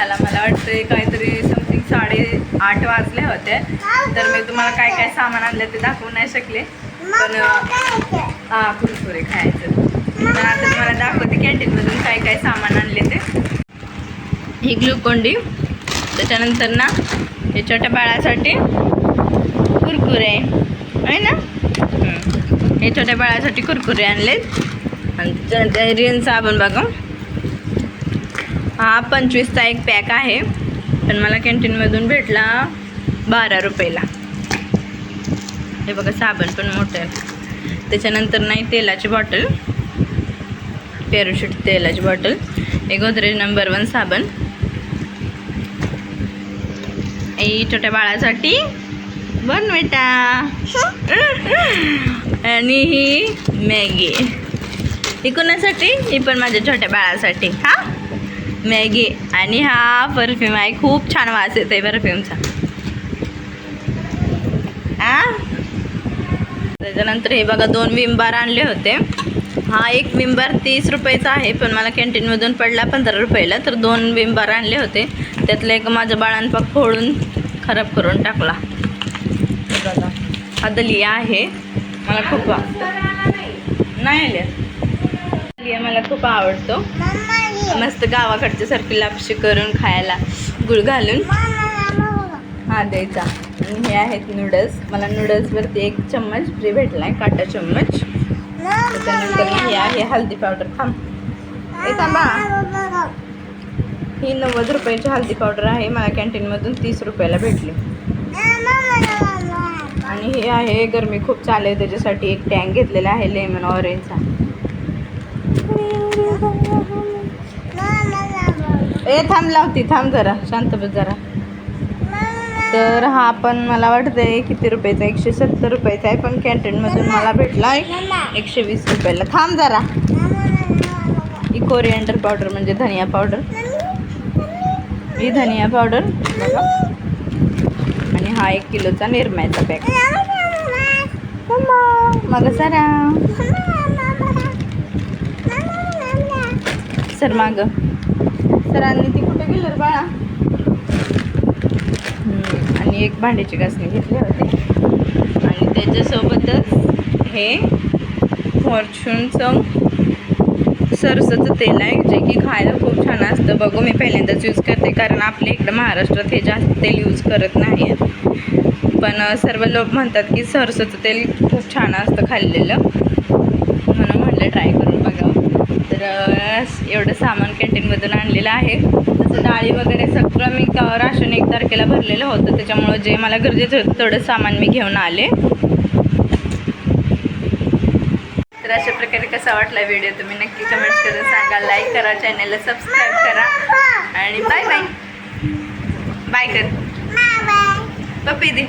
झाला. मला वाटतं काहीतरी समथिंग साडे आठ वाजले होते. तर मी तुम्हाला काय काय सामान आणलं ते दाखवू नाही शकले. पण हा कुरकुरे खायचं. तर आता तुम्हाला दाखवते कॅन्टीनमधून काय काय सामान आणले ते. ही ग्लुकोंडी त्याच्यानंतर ना हे छोट्या बाळासाठी कुरकुरे. आहे ना? हे छोट्या बाळासाठी कुरकुरे आणलेत. आणि त्याच्यानंतर रिन साबण बघा. हा पंचवीसचा एक पॅक आहे. पण मला कॅन्टीनमधून भेटला बारा रुपयाला. हे बघा साबण पण मोठं आहे. त्याच्यानंतर नाही तेलाची बॉटल. पॅरोशूट तेलाची बॉटल. हे गोदरेज नंबर वन साबण. आई छोट्या बाळासाठी बन बेटा आणि ही मॅगी. ही कोणासाठी? ही पण माझ्या छोट्या बाळासाठी. हा? मॅगी आणि हा परफ्यूम आहे. खूप छान वास येतो आहे परफ्यूमचा त्याच्यानंतर हे बघा दोन विम बार आणले होते. हा एक विम बार तीस रुपयाचा आहे पण मला कॅन्टीनमधून पडला पंधरा रुपयाला तर दोन विम बार आणले होते. त्यातलं एक माझं बाळांपाक फोडून खराब करून टाकला. बघा हा दलिया आहे. मला खूप नाही आले. दलिया मला खूप आवडतो. मस्त गावाकडच्या सारखी लापशी करून खायला. गुळ घालून. हा द्यायचा. आणि हे आहेत नूडल्स मला नूडल्सवरती एक चम्मच फ्री भेटला आहे काटा चम्मच. त्याच्यानंतर हे आहे हल्दी पावडर थांब. हे थांबा. ही नव्वद रुपयाची हल्दी पावडर आहे. मला कॅन्टीनमधून तीस रुपयाला भेटली. आणि हे आहे गरमी खूप चालू आहे. त्याच्यासाठी एक टँक घेतलेला आहे लेमन ऑरेंजचा ए थांब लावती थांब जरा शांत बस जरा. तर हा पण मला वाटतंय किती रुपयाचा एकशे सत्तर रुपयाचा आहे पण कॅन्टीनमधून मला भेटला एक- एकशे वीस रुपयाला. थांब जरा. ही कोरिएंडर पावडर म्हणजे धनिया पावडर ही धनिया पावडर बघा. आणि हा एक किलोचा निरम्याचा पॅक मग सरा. सर माग. सरांनी ती कुठे गेलं बाळा? आणि एक भांड्याची घासणी घेतली होती. आणि त्याच्यासोबतच हे फॉर्च्यूनचं सरसचं तेल आहे जे की खायला खूप छान असतं. बघू मी पहिल्यांदाच यूज करते कारण आपल्या इकडं महाराष्ट्रात हे जास्त तेल यूज करत नाही. पण सर्व लोक म्हणतात की सरसचं तेल खूप छान असतं खाल्लेलं. म्हणून म्हटलं ट्राय करून तर एवढं सामान कॅन्टीनमधून आणलेलं आहे. तसं डाळी वगैरे सगळं मी राशन एक तारखेला भरलेलं होतं. त्याच्यामुळं जे मला गरजेचं होतं तेवढं सामान मी घेऊन आले. तर अशा प्रकारे कसा वाटला व्हिडिओ तुम्ही नक्की कमेंट्स करून सांगा. लाईक करा चॅनलला सबस्क्राईब करा. आणि बाय बाय बाय कर. पप्पी दे